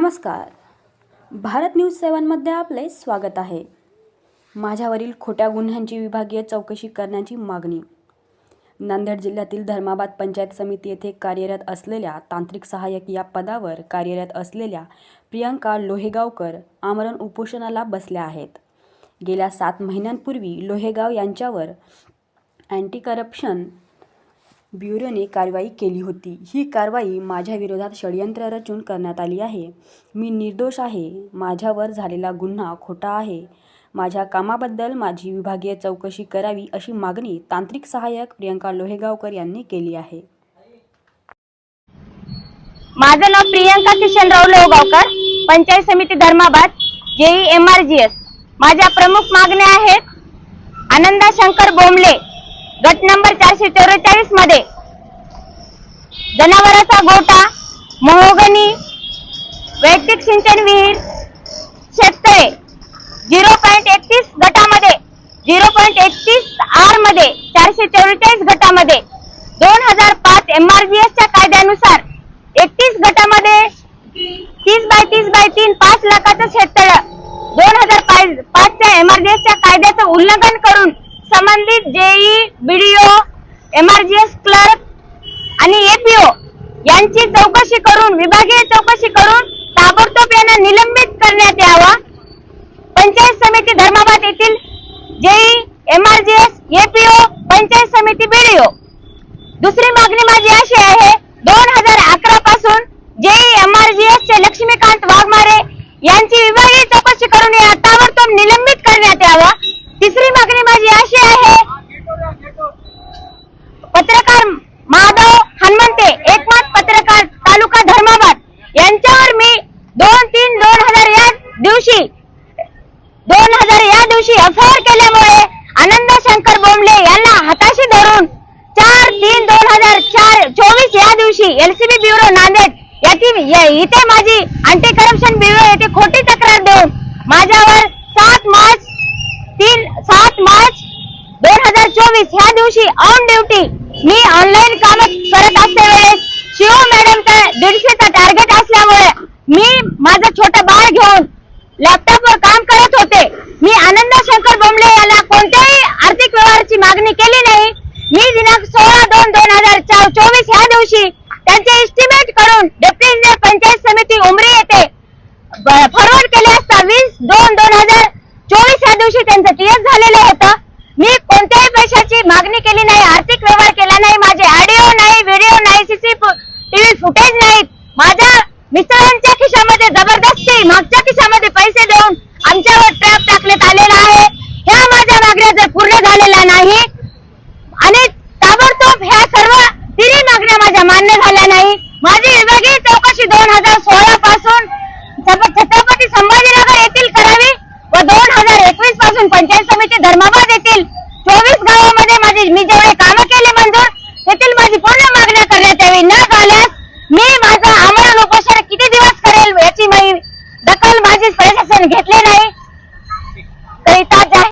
नमस्कार. भारत न्यूज सेवनमध्ये आपले स्वागत आहे. माझ्यावरील खोट्या गुन्ह्यांची विभागीय चौकशी करण्याची मागणी. नांदेड जिल्ह्यातील धर्माबाद पंचायत समिती येथे कार्यरत असलेल्या तांत्रिक सहाय्यक या पदावर कार्यरत असलेल्या प्रियंका लोहेगावकर आमरण उपोषणाला बसल्या आहेत. गेल्या सात महिन्यांपूर्वी लोहेगाव यांच्यावर अँटी करप्शन ब्युरोने कारवाई केली होती. ही कारवाई माझ्या विरोधात षडयंत्र रचून करण्यात आली आहे. मी निर्दोष आहे. माझ्यावर झालेला गुन्हा खोटा आहे. माझ्या कामाबद्दल माझी विभागीय चौकशी करावी अशी मागणी तांत्रिक सहाय्यक प्रियंका लोहेगावकर यांनी केली आहे. माझं नाव Priyanka Kishanrao Lohgaonkar Panchayat Samiti Dharmabad JE M R G S. माझ्या प्रमुख मागण्या आहेत आनंदा शंकर बोंबले गट नंबर चारशे चौवेचाळीसमध्ये जनावरांचा गोटा मोहगनी वैयक्तिक सिंचन विहीर शेततळे झिरो पॉईंट एकतीस गटामध्ये झिरो पॉईंट एकतीस आरमध्ये चारशे चौवेचाळीस गटामध्ये दोन हजार पाच एम आर जी एसच्या कायद्यानुसार एकतीस गटामध्ये तीस बाय तीस बाय तीन पाच लाखाचं शेततळ दोन हजार पाच पाचच्या एमआरजीएसच्या कायद्याचं उल्लंघन करून संबंधित जेई बीडीओ एमआरजीएस क्लर्क आणि एपीओ यांची चौकशी करून विभागीय चौकशी करून ताबडतोब यांना निलंबित करण्यात यावा. पंचायत समिती धर्माबाद येथील जेई एमआरजीएस एपीओ पंचायत समिती बीडीओ दुसरी मागणी माझी अशी आहे दोन हजार अकरा पासून जेई एमआरजीएस चे लक्ष्मीकांत वाघमारे यांची विभागीय चौकशी करून या ताबडतोब निलंबित करण्यात यावा तिसरी मागणी माझी अशी आहे पत्रकार माधव हनुमंते एकमत पत्रकार तालुका धर्माबाद यांच्यावर मी दोन तीन दोन हजार या दिवशी दोन हजार या दिवशी एफआयआर केल्यामुळे आनंद शंकर बोंबले यांना हाताशी धरून चार तीन दोन हजार चार चोवीस या दिवशी एलसीबी ब्युरो नांदेड याची इथे माझी अँटी करप्शन ब्युरो येथे खोटी तक्रार देऊन माझ्यावर सात मार्च तीन सात मार्च दोन हजार चोवीस ह्या दिवशी ऑन ड्युटी मी ऑनलाईन लॅपटॉपवर काम करत होते. मी आनंद शंकर बोंबले याला कोणत्याही आर्थिक व्यवहाराची मागणी केली नाही. मी दिनांक सोळा दोन दोन हजार चोवीस ह्या दिवशी त्यांचे इस्टिमेट करून डेप्युटी इंजिनियर पंचायत समिती उमरी येथे फॉरवर्ड केले असता वीस दोन दोन हजार चोवीस ह्या दिवशी त्यांचं टीएस झालेलं होतं. मी कोणत्याही पैशाची मागणी केली नाही आर्थिक व्यवहार केला नाही माझे ऑडिओ नाही व्हिडिओ नाही सीसी टीव्ही फुटेज नाहीत माझ्या मिस्टरांच्या खिशामध्ये जबर पासून छत्रपती संभाजीनगर येथील करावी व दोन हजार एकवीसपासून पंचायत समिती धर्माबाद